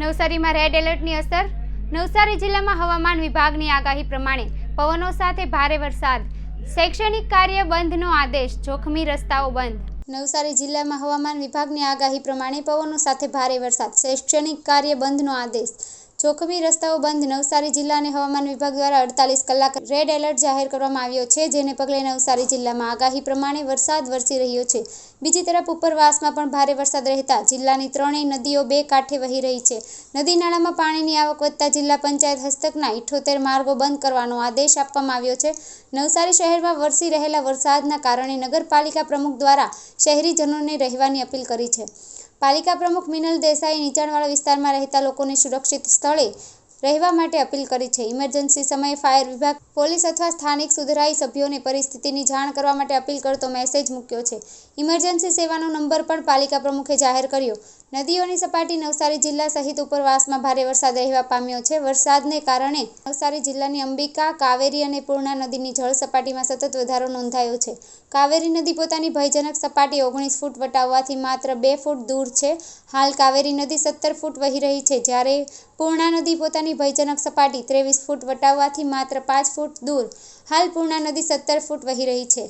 નવસારીમાં રેડ એલર્ટની અસર. નવસારી જિલ્લામાં હવામાન વિભાગની આગાહી પ્રમાણે પવનો સાથે ભારે વરસાદ. શૈક્ષણિક કાર્ય બંધનો આદેશ, જોખમી રસ્તાઓ બંધ. નવસારી જિલ્લામાં હવામાન વિભાગની આગાહી પ્રમાણે પવનો સાથે ભારે વરસાદ. શૈક્ષણિક કાર્ય બંધનો આદેશ. જોખમી રસ્તાઓ બંધ નવસારી જિલ્લા અને હવામાન વિભાગ દ્વારા અડતાલીસ કલાક રેડ એલર્ટ જાહેર કરવામાં આવ્યો છે, જેને પગલે નવસારી જિલ્લામાં આગાહી પ્રમાણે વરસાદ વરસી રહ્યો છે. બીજી તરફ ઉપરવાસમાં પણ ભારે વરસાદ રહેતા જિલ્લાની ત્રણેય નદીઓ બે કાંઠે વહી રહી છે. નદી નાળામાં પાણીની આવક વધતા જિલ્લા પંચાયત હસ્તકના ઇઠોતેર માર્ગો બંધ કરવાનો આદેશ આપવામાં આવ્યો છે. નવસારી શહેરમાં વરસી રહેલા વરસાદના કારણે નગરપાલિકા પ્રમુખ દ્વારા શહેરીજનોને રહેવાની અપીલ કરી છે. પાલિકા પ્રમુખ મિનલ દેસાઈએ નીચાણવાળા વિસ્તારમાં રહેતા લોકોને સુરક્ષિત સ્થળે રહેવા માટે અપીલ કરી છે. ઇમરજન્સી સમયે ફાયર વિભાગ, પોલીસ અથવા સ્થાનિક સુધરાઈ સભ્યોને પરિસ્થિતિની જાણ કરવા માટે અપીલ કરતો મેસેજ મૂક્યો છે. ઇમરજન્સી સેવાનો નંબર પણ પાલિકા પ્રમુખે જાહેર કર્યો. નદીઓની સપાટી નવસારી જિલ્લા સહિત ઉપરવાસમાં ભારે વરસાદ રહેવા પામ્યો છે. વરસાદને કારણે નવસારી જિલ્લાની અંબિકા, કાવેરી અને પૂર્ણા નદીની જળ સપાટીમાં સતત વધારો નોંધાયો છે. કાવેરી નદી પોતાની ભયજનક સપાટી ઓગણીસ ફૂટ વટાવવાથી માત્ર બે ફૂટ દૂર છે. હાલ કાવેરી નદી સત્તર ફૂટ વહી રહી છે. જ્યારે પૂર્ણા નદી પોતાની ભયજનક સપાટી ત્રેવીસ ફૂટ વટાવવાથી માત્ર પાંચ ફૂટ દૂર. હાલ પૂર્ણા નદી સત્તર ફૂટ વહી રહી છે.